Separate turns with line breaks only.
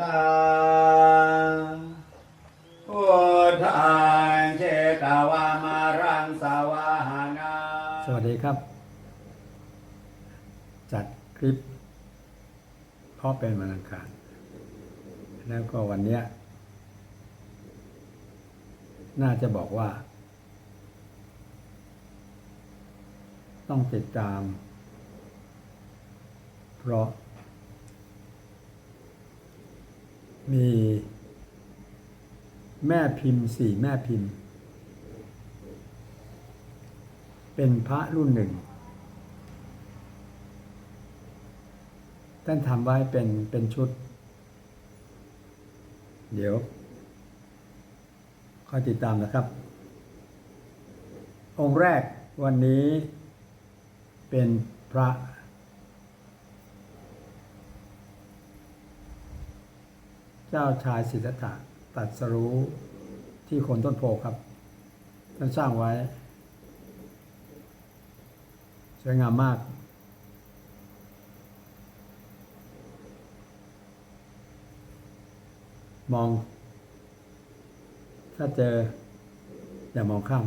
ตาพุทธังเจตวามารังสวาหานาส
วัสดีครับ จัดคลิปเพราะเป็นมนังคารแล้วก็วันเนี้ยน่าจะบอกว่า ต้องติดตาม เพราะ มีแม่พิมพ์สี่แม่พิมพ์ เป็นพระรุ่นหนึ่ง ท่านทำไว้เป็นเป็นชุด เดี๋ยวคอยติดตามนะครับ องค์แรกวันนี้เป็นพระ เจ้าชายสิทธัตถะตัดสรู้ที่โคนต้นโพครับ ท่านสร้างไว้ สวยงามมาก มอง ถ้าเจอ อย่ามองข้าม